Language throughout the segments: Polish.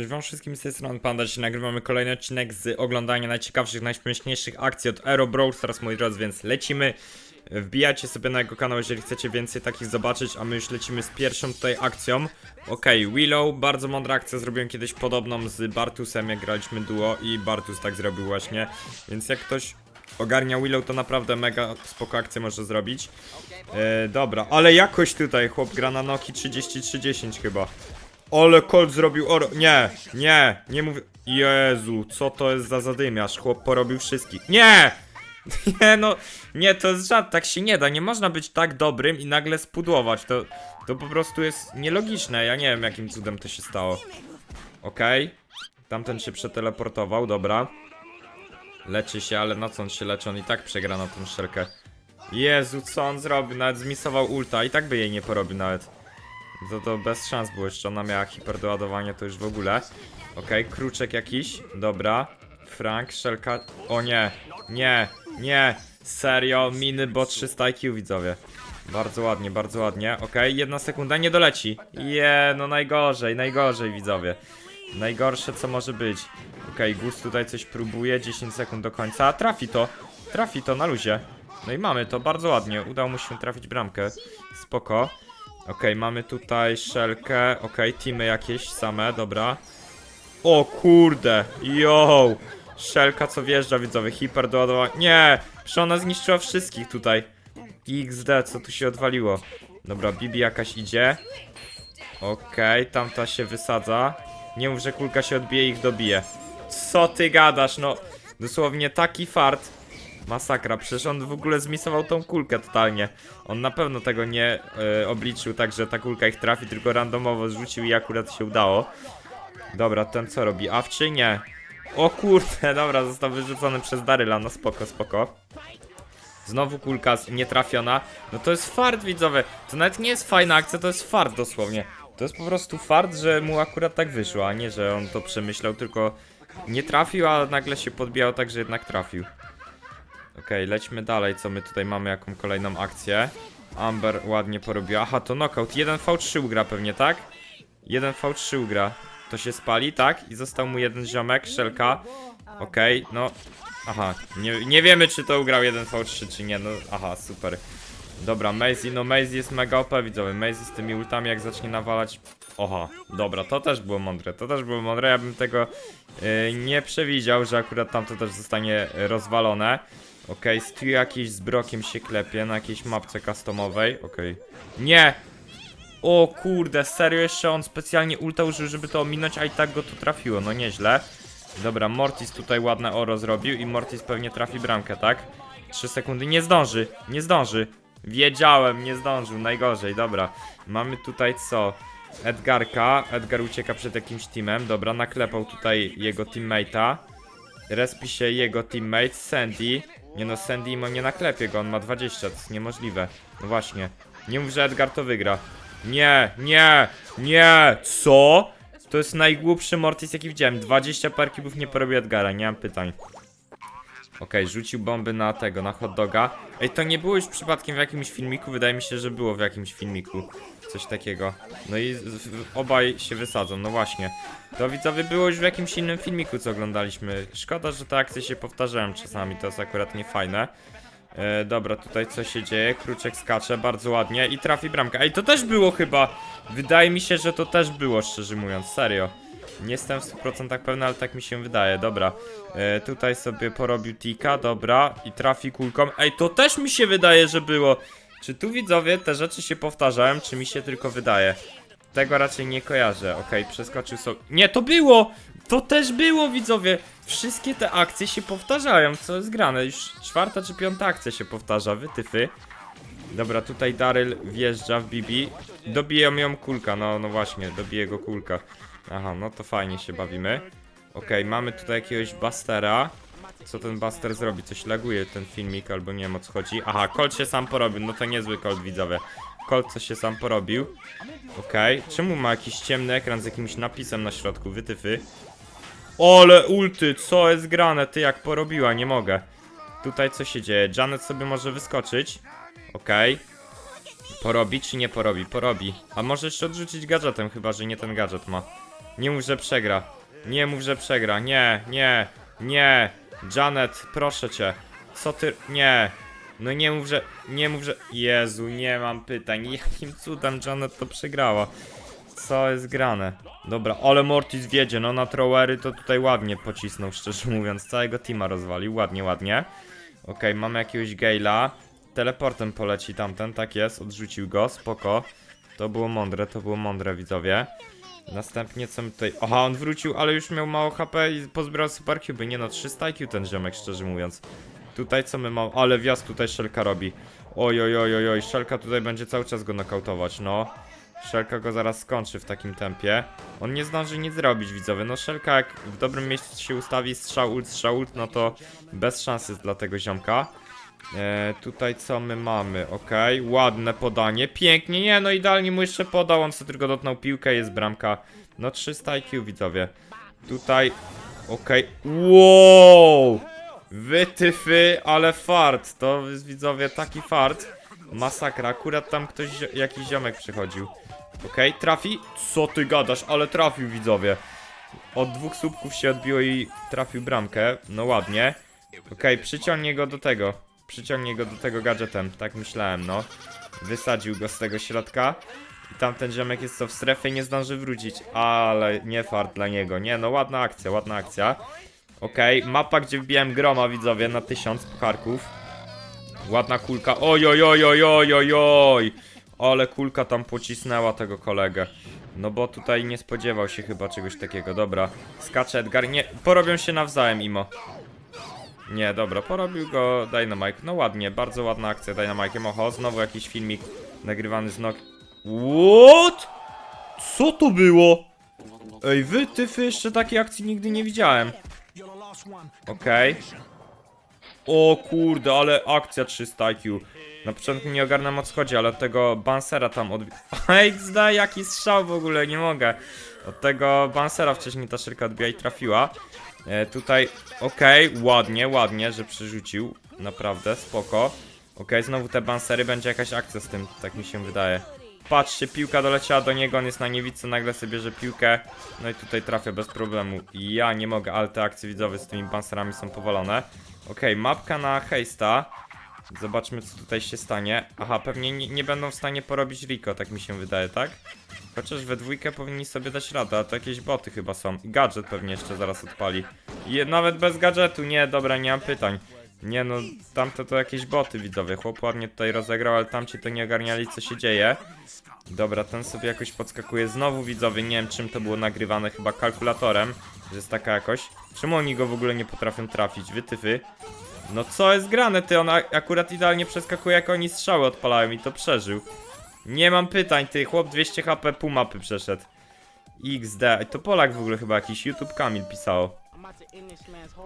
Cześć wam wszystkim z tej strony Panda, dzisiaj nagrywamy kolejny odcinek z oglądania najciekawszych, najśmieszniejszych akcji od Aero Brawl Stars, moi drodzy, więc lecimy. Wbijajcie sobie na jego kanał, jeżeli chcecie więcej takich zobaczyć, a my już lecimy z pierwszą tutaj akcją. Okej, Willow, bardzo mądra akcja, zrobiłem kiedyś podobną z Bartusem, jak graliśmy duo i Bartus tak zrobił właśnie, więc jak ktoś ogarnia Willow, to naprawdę mega spoko akcję może zrobić. E, dobra, ale jakoś tutaj chłop gra na Noki 30-30 chyba. Ale Colt zrobił oro. Nie, nie, nie mówię. Jezu, co to jest za zadymiarz? Chłop porobił wszystkich. Nie! Nie no, nie, to jest żart, tak się nie da. Nie można być tak dobrym i nagle spudłować. To, to po prostu jest nielogiczne. Ja nie wiem, jakim cudem to się stało. Okej. Tamten się przeteleportował, dobra. Leczy się, ale na co on się leczy? On i tak przegra na tą szelkę. Jezu, co on zrobił? Nawet zmisował ulta. I tak by jej nie porobił nawet. To to bez szans było jeszcze, ona miała hiperdoładowanie, to już w ogóle. Okej, kruczek jakiś, dobra. Frank, szelka, o nie, nie, nie, serio, miny, bo 300 IQ widzowie. Bardzo ładnie, bardzo ładnie, okej, jedna sekunda, nie doleci. Je, no najgorzej, najgorzej widzowie. Najgorsze co może być. Okej, Gus tutaj coś próbuje, 10 sekund do końca, trafi to, trafi to na luzie. No i mamy to, bardzo ładnie, udało mu się trafić bramkę, spoko. Okej, mamy tutaj szelkę. Okej, teamy jakieś same, dobra. O kurde, yo! Szelka co wjeżdża, widzowie, hiper doładowanie. Nie! Przecież ona zniszczyła wszystkich tutaj. XD, co tu się odwaliło? Dobra, Bibi jakaś idzie. Okej, tamta się wysadza. Nie mów, że kulka się odbije i ich dobije. Co ty gadasz, no? Dosłownie taki fart. Masakra, przecież on w ogóle zmisował tą kulkę totalnie. On na pewno tego nie e, obliczył tak, że ta kulka ich trafi, tylko randomowo zrzucił i akurat się udało. Dobra, ten co robi? Awczy? Nie. O kurde, dobra, został wyrzucony przez Daryla, no spoko, spoko. Znowu kulka nietrafiona. No to jest fart, widzowie. To nawet nie jest fajna akcja, to jest fart dosłownie. To jest po prostu fart, że mu akurat tak wyszło, a nie, że on to przemyślał, tylko nie trafił, a nagle się podbijał tak, że jednak trafił. Okej, lećmy dalej, co my tutaj mamy, jaką kolejną akcję. Amber ładnie porobiła. Aha, to knockout. 1v3 ugra pewnie, tak? 1v3 ugra. To się spali, tak? I został mu jeden ziomek, szelka. Okej, no. Aha, nie, nie wiemy, czy to ugrał 1v3, czy nie. No, aha, super. Dobra, Maisie, no Maisie jest mega OP, widzowie. Maisie z tymi ultami, jak zacznie nawalać... Oha, dobra, to też było mądre, to też było mądre. Ja bym tego yy, nie przewidział, że akurat tamto też zostanie rozwalone. Okej, okay, Stu jakiś z brokiem się klepie na jakiejś mapce customowej. Okej. Nie! O kurde, serio jeszcze on specjalnie ulta użył, żeby to ominąć, a i tak go tu trafiło, no nieźle. Dobra, Mortis tutaj ładne oro zrobił i Mortis pewnie trafi bramkę, tak? 3 sekundy, nie zdąży, nie zdąży. Wiedziałem, nie zdążył, najgorzej, dobra. Mamy tutaj co? Edgarka, Edgar ucieka przed jakimś teamem, dobra, naklepał tutaj jego teammate'a. Respi się jego teammate, Sandy. Nie no, Sandy mu nie naklepie go, on ma 20, to jest niemożliwe. No właśnie. Nie mów, że Edgar to wygra. Nie, nie, nie, co? To jest najgłupszy Mortis jaki widziałem. 20 par kibów nie porobił Edgara, nie mam pytań. Okej, rzucił bomby na tego, na hot doga. Ej, to nie było już przypadkiem w jakimś filmiku? Wydaje mi się, że było w jakimś filmiku. Coś takiego. No i obaj się wysadzą, no właśnie. To widzowie było już w jakimś innym filmiku, co oglądaliśmy. Szkoda, że te akcje się powtarzają czasami, to jest akurat niefajne. E, dobra, tutaj co się dzieje? Kruczek skacze bardzo ładnie i trafi bramkę. Ej, to też było chyba. Wydaje mi się, że to też było, szczerze mówiąc, serio. Nie jestem w 100% pewny, ale tak mi się wydaje. Dobra, e, tutaj sobie porobił tika, dobra, i trafi kulką. Ej, to też mi się wydaje, że było. Czy tu widzowie te rzeczy się powtarzają, czy mi się tylko wydaje? Tego raczej nie kojarzę. Okej, przeskoczył sobie. Nie, to było! To też było, widzowie! Wszystkie te akcje się powtarzają, co jest grane. Już czwarta czy piąta akcja się powtarza, wytyfy. Dobra, tutaj Daryl wjeżdża w Bibi. Dobije ją kulka, no, no właśnie, dobije go kulka. Aha, no to fajnie się bawimy. Okej, mamy tutaj jakiegoś Bastera. Co ten Buster zrobi? Coś laguje ten filmik, albo nie wiem o co chodzi. Aha, Colt się sam porobił, no to niezły Colt, widzowie. Colt co się sam porobił. Okej, czemu ma jakiś ciemny ekran z jakimś napisem na środku? Wytyfy. Ole ulty, co jest grane? Ty jak porobiła, nie mogę. Tutaj co się dzieje? Janet sobie może wyskoczyć. Okej. Porobi czy nie porobi? Porobi. A może jeszcze odrzucić gadżetem, chyba że nie ten gadżet ma. Nie mów, że przegra. Nie mów, że przegra. Nie, nie, nie. Janet, proszę cię. Co ty... Nie. No nie mów, że... Nie mów, że... Jezu, nie mam pytań. Jakim cudem Janet to przegrała? Co jest grane? Dobra, ale Mortis wiedzie, no na trowery to tutaj ładnie pocisnął, szczerze mówiąc. Całego teama rozwalił, ładnie, ładnie. Okej, mamy jakiegoś Gale'a. Teleportem poleci tamten, tak jest, odrzucił go, spoko. To było mądre, to było mądre, widzowie. Następnie co my tutaj... Aha, on wrócił, ale już miał mało HP i pozbierał super cube. Nie no, 300 IQ ten ziomek, szczerze mówiąc. Tutaj co my mamy... Ale wjazd tutaj Szelka robi. Oj, oj, oj, oj, oj, Szelka tutaj będzie cały czas go nokautować, no. Szelka go zaraz skończy w takim tempie. On nie zdąży nic zrobić, widzowie. No Szelka jak w dobrym miejscu się ustawi, strzał ult, strzał ult, no to bez szansy dla tego ziomka. E, tutaj co my mamy? Okej, ładne podanie, pięknie, nie no idealnie mu jeszcze podał, on sobie tylko dotknął piłkę, jest bramka. No 300 IQ widzowie. Tutaj, okej, wow! Wytyfy, ale fart, to jest widzowie taki fart. Masakra, akurat tam ktoś, jakiś ziomek przychodził. Okej, trafi? Co ty gadasz, ale trafił widzowie. Od dwóch słupków się odbiło i trafił bramkę, no ładnie. Okej, przyciągnie go do tego. Przyciągnie go do tego gadżetem, tak myślałem, no. Wysadził go z tego środka. I tamten ziomek jest co w strefie nie zdąży wrócić. Ale nie fart dla niego. Nie, no ładna akcja, ładna akcja. Okej, mapa, gdzie wbijałem groma, widzowie, na tysiąc pucharków. Ładna kulka. Oj, oj, oj, oj, oj, oj, oj. Ale kulka tam pocisnęła tego kolegę. No bo tutaj nie spodziewał się chyba czegoś takiego. Dobra, skacze Edgar. Nie, porobią się nawzajem, Imo. Nie, dobra, porobił go Dynamite. No ładnie, bardzo ładna akcja Dynamite. Oho, znowu jakiś filmik nagrywany z nok... What? Co to było? Ej, wy, tyfy, jeszcze takiej akcji nigdy nie widziałem. Okej. O kurde, ale akcja 300 IQ. Na początku nie ogarnam o co chodzi, ale od tego Bansera tam odbi... XD, jaki strzał w ogóle, nie mogę. Od tego Bansera wcześniej ta szyrka odbiła i trafiła. E, tutaj, okej, ładnie, ładnie, że przerzucił. Naprawdę, spoko. Okej, znowu te Bansery, będzie jakaś akcja z tym, tak mi się wydaje. Patrzcie, piłka doleciała do niego, on jest na niewicy, nagle sobie bierze piłkę. No i tutaj trafia bez problemu. Ja nie mogę, ale te akcje widzowe z tymi Banserami są powalone. Okej, mapka na Heista. Zobaczmy co tutaj się stanie. Aha, pewnie nie, nie będą w stanie porobić Rico, tak mi się wydaje, tak? Chociaż we dwójkę powinni sobie dać radę, a to jakieś boty chyba są. Gadżet pewnie jeszcze zaraz odpali. I nawet bez gadżetu, nie, dobra, nie mam pytań. Nie no, tamte to jakieś boty widzowie. Chłop ładnie tutaj rozegrał, ale tamci to nie ogarniali co się dzieje. Dobra, ten sobie jakoś podskakuje znowu widzowie. Nie wiem czym to było nagrywane, chyba kalkulatorem, że jest taka jakoś. Czemu oni go w ogóle nie potrafią trafić? Wytyfy. No co jest grane, ty? On akurat idealnie przeskakuje, jak oni strzały odpalają i to przeżył. Nie mam pytań, ty. Chłop 200 HP, pół mapy przeszedł. XD. To Polak w ogóle chyba jakiś YouTube Kamil pisało.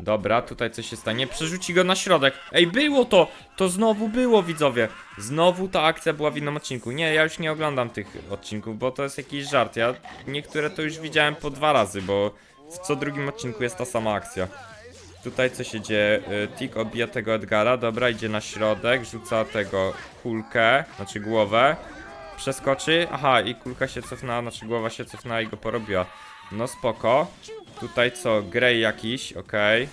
Dobra, tutaj coś się stanie. Przerzuci go na środek. Ej, było to! To znowu było, widzowie. Znowu ta akcja była w innym odcinku. Nie, ja już nie oglądam tych odcinków, bo to jest jakiś żart. Ja niektóre to już widziałem po dwa razy, bo w co drugim odcinku jest ta sama akcja. Tutaj co się dzieje? Y, Tik obija tego Edgara, dobra, idzie na środek, rzuca tego kulkę, znaczy głowę. Przeskoczy, aha, i kulka się cofnęła, znaczy głowa się cofnęła i go porobiła. No spoko. Tutaj co, Grey jakiś, okej.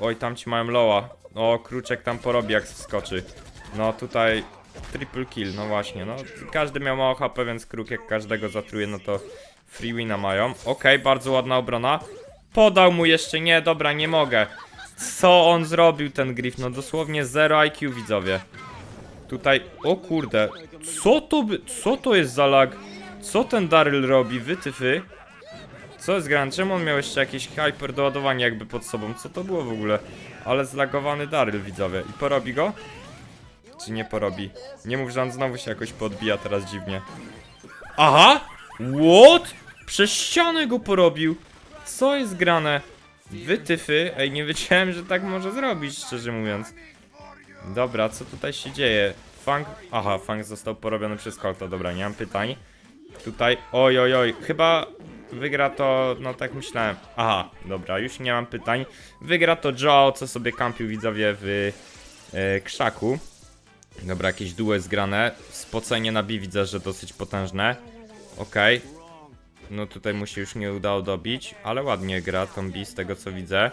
Oj, tam ci mają loa. O, Kruczek tam porobi jak wskoczy. No tutaj triple kill, no właśnie, no. Każdy miał mało HP, więc Kruk jak każdego zatruje, no to free wina mają. Okej, bardzo ładna obrona. Podał mu jeszcze, nie, dobra, nie mogę. Co on zrobił ten Griff? No dosłownie 0 IQ widzowie. Tutaj, o kurde, co to by, co to jest za lag? Co ten Daryl robi, wytyfy? Co jest grane? Czemu on miał jeszcze jakieś hyper doładowanie jakby pod sobą? Co to było w ogóle? Ale zlagowany Daryl widzowie. I porobi go? Czy nie porobi? Nie mów, że on znowu się jakoś podbija teraz dziwnie. Aha! What? Przez ścianę go porobił! Co jest grane? Wytyfy? Ej, nie wiedziałem, że tak może zrobić, szczerze mówiąc. Dobra, co tutaj się dzieje? Fang... Aha, Fang został porobiony przez Colta, dobra, nie mam pytań. Tutaj, oj, oj, oj, chyba wygra to, no tak myślałem. Aha, dobra, już nie mam pytań. Wygra to Joe, co sobie kampił widzowie w e, krzaku. Dobra, jakieś duo jest grane. Spocenie na B widzę, że dosyć potężne. Okej. No tutaj mu się już nie udało dobić, ale ładnie gra Tombi z tego co widzę.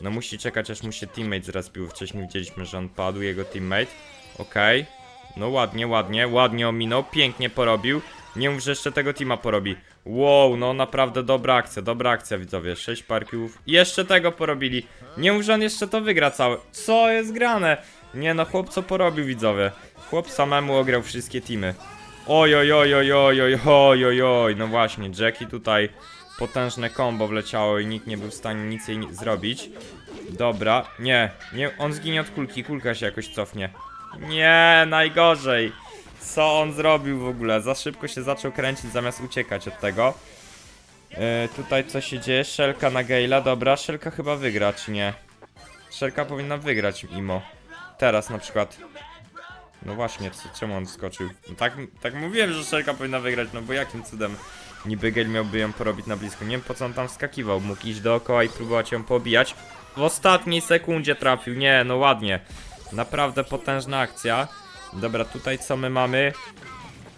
No musi czekać aż mu się teammate zrespił. Wcześniej widzieliśmy, że on padł, jego teammate. Okej. No ładnie, ładnie, ładnie ominął, pięknie porobił. Nie mów, że jeszcze tego teama porobi. Wow, no naprawdę dobra akcja, dobra akcja widzowie. 6 parków. I jeszcze tego porobili. Nie mów, że on jeszcze to wygra całe. Co jest grane? Nie no, chłop co porobił widzowie. Chłop samemu ograł wszystkie teamy. Oj, oj, oj, oj, oj, oj, oj, oj, oj. No właśnie, Jackie tutaj potężne combo wleciało i nikt nie był w stanie nic jej zrobić. Dobra, nie, nie, on zginie od kulki, kulka się jakoś cofnie. Nie, najgorzej. Co on zrobił w ogóle? Za szybko się zaczął kręcić zamiast uciekać od tego. E, tutaj co się dzieje? Szelka na Gale'a, dobra, Szelka chyba wygra, czy nie? Szelka powinna wygrać mimo. Teraz na przykład. No właśnie, czemu on skoczył? No tak, tak mówiłem, że Szelka powinna wygrać, no bo jakim cudem niby Gale miałby ją porobić na blisko. Nie wiem po co on tam skakiwał, mógł iść dookoła i próbować ją pobijać. W ostatniej sekundzie trafił, nie, no ładnie. Naprawdę potężna akcja. Dobra, tutaj co my mamy?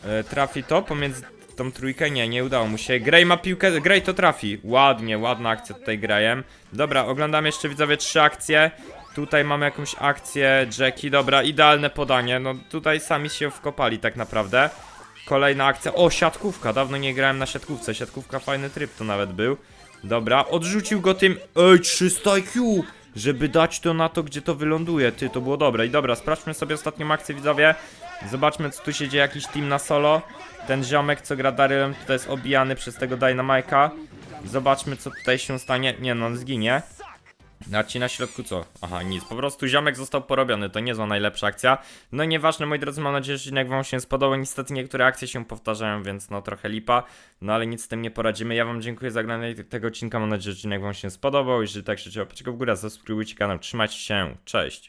E, trafi to pomiędzy tą trójkę? Nie, nie udało mu się. Grey ma piłkę, Grey to trafi. Ładnie, ładna akcja tutaj Greyem. Dobra, oglądamy jeszcze widzowie trzy akcje. Tutaj mamy jakąś akcję Jackie, dobra, idealne podanie. No tutaj sami się wkopali tak naprawdę. Kolejna akcja. O, siatkówka. Dawno nie grałem na siatkówce. Siatkówka fajny tryb to nawet był. Dobra, odrzucił go tym. Ej, 300 IQ! Żeby dać to na to, gdzie to wyląduje. Ty, to było dobre. I dobra, sprawdźmy sobie ostatnią akcję, widzowie. Zobaczmy, co tu się dzieje. Jakiś team na solo. Ten ziomek, co gra Darylem, tutaj jest obijany przez tego Dynamike'a. Zobaczmy, co tutaj się stanie. Nie no, on zginie. A ci na środku co? Aha, nic. Po prostu ziomek został porobiony. To nie zła najlepsza akcja. No nieważne, moi drodzy, mam nadzieję, że odcinek wam się spodobał. Niestety niektóre akcje się powtarzają, więc no trochę lipa. No ale nic z tym nie poradzimy. Ja wam dziękuję za oglądanie tego odcinka. Mam nadzieję, że odcinek wam się spodobał. Jeżeli tak, życzę łapeczkę w górę, zasubskrybujcie kanał. Trzymajcie się. Cześć.